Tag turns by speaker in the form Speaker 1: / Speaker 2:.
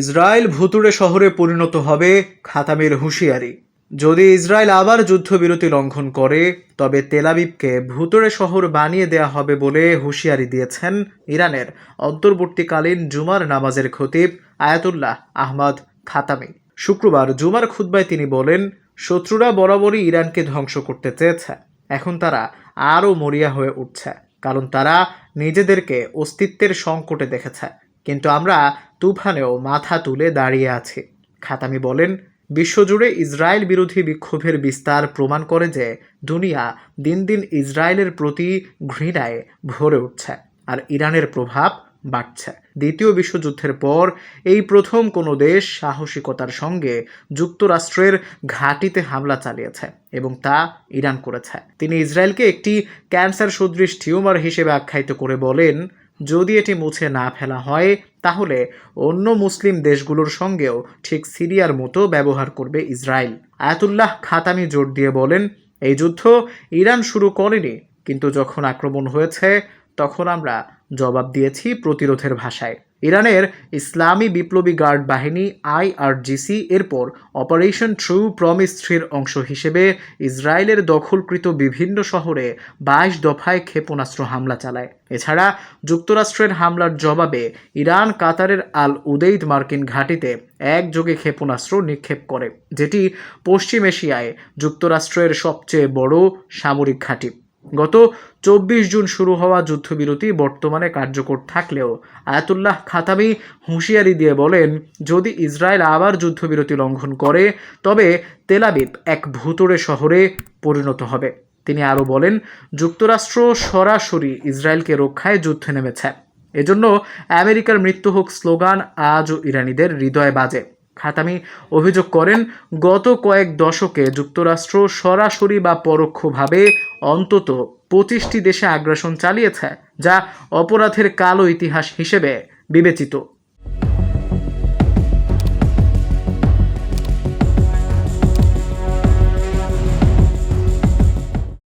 Speaker 1: Israel ভুতুড়ে শহরে পরিণত হবে খাতামের হুঁশিয়ারি। যদি ইসরায়েল আবার যুদ্ধবিরতি লঙ্ঘন করে, তবে তেলাবিবকে ভুতুড়ে শহর বানিয়ে দেয়া হবে বলে হুঁশিয়ারি দিয়েছেন ইরানের অন্তর্বর্তীকালীন জুমার নামাজের খতিব আয়াতুল্লাহ আহমদ খাতামি। শুক্রবার জুমার খুতবায় তিনি বলেন, শত্রুরা বরাবরই ইরানকে ধ্বংস করতে চেয়েছে। এখন তারা আরও মরিয়া হয়ে উঠছে, কারণ তারা নিজেদেরকে অস্তিত্বের সংকটে দেখেছে। কিন্তু আমরা তুফানেও মাথা তুলে দাঁড়িয়ে আছি। খাতামি বলেন, বিশ্বজুড়ে ইসরায়েল বিরোধী বিক্ষোভের বিস্তার প্রমাণ করে যে দুনিয়া দিন দিন ইসরায়েলের প্রতি ঘৃণায় ভরে উঠছে আর ইরানের প্রভাব বাড়ছে। দ্বিতীয় বিশ্বযুদ্ধের পর এই প্রথম কোনো দেশ সাহসিকতার সঙ্গে যুক্তরাষ্ট্রের ঘাঁটিতে হামলা চালিয়েছে এবং তা ইরান করেছে। তিনি ইসরায়েলকে একটি ক্যান্সার সদৃশ টিউমার হিসেবে আখ্যায়িত করে বলেন যদি এটি মুছে না ফেলা হয়, তাহলে অন্য মুসলিম দেশগুলোর সঙ্গেও ঠিক সিরিয়ার মতো ব্যবহার করবে ইসরায়েল। আয়াতুল্লাহ খাতামি জোর দিয়ে বলেন, এই যুদ্ধ ইরান শুরু করেনি, কিন্তু যখন আক্রমণ হয়েছে, তখন আমরা জবাব দিয়েছি প্রতিরোধের ভাষায়। ইরানের ইসলামী বিপ্লবী গার্ড বাহিনী আইআরজিসি এরপর অপারেশন ট্রু প্রমিস থ্রির অংশ হিসেবে ইসরায়েলের দখলকৃত বিভিন্ন শহরে বাইশ দফায় ক্ষেপণাস্ত্র হামলা চালায়। এছাড়া যুক্তরাষ্ট্রের হামলার জবাবে ইরান কাতারের আল উদেইদ মার্কিন ঘাঁটিতে একযোগে ক্ষেপণাস্ত্র নিক্ষেপ করে, যেটি পশ্চিম এশিয়ায় যুক্তরাষ্ট্রের সবচেয়ে বড় সামরিক ঘাঁটি। গত চব্বিশ জুন শুরু হওয়া যুদ্ধবিরতি বর্তমানে কার্যকর থাকলেও আয়াতুল্লাহ খাতামি হুঁশিয়ারি দিয়ে বলেন, যদি ইসরায়েল আবার যুদ্ধবিরতি লঙ্ঘন করে, তবে তেলাবিব এক ভুতুড়ে শহরে পরিণত হবে। তিনি আরও বলেন, যুক্তরাষ্ট্র সরাসরি ইসরায়েলকে রক্ষায় যুদ্ধে নেমেছে। এজন্য আমেরিকার মৃত্যু হোক স্লোগান আজও ইরানিদের হৃদয় বাজে। খাতামি অভিযোগ করেন, গত কয়েক দশকে যুক্তরাষ্ট্র সরাসরি বা পরোক্ষভাবে অন্তত পঁচিশটি দেশে আগ্রাসন চালিয়েছে, যা অপরাধের কালো ইতিহাস হিসেবে বিবেচিত।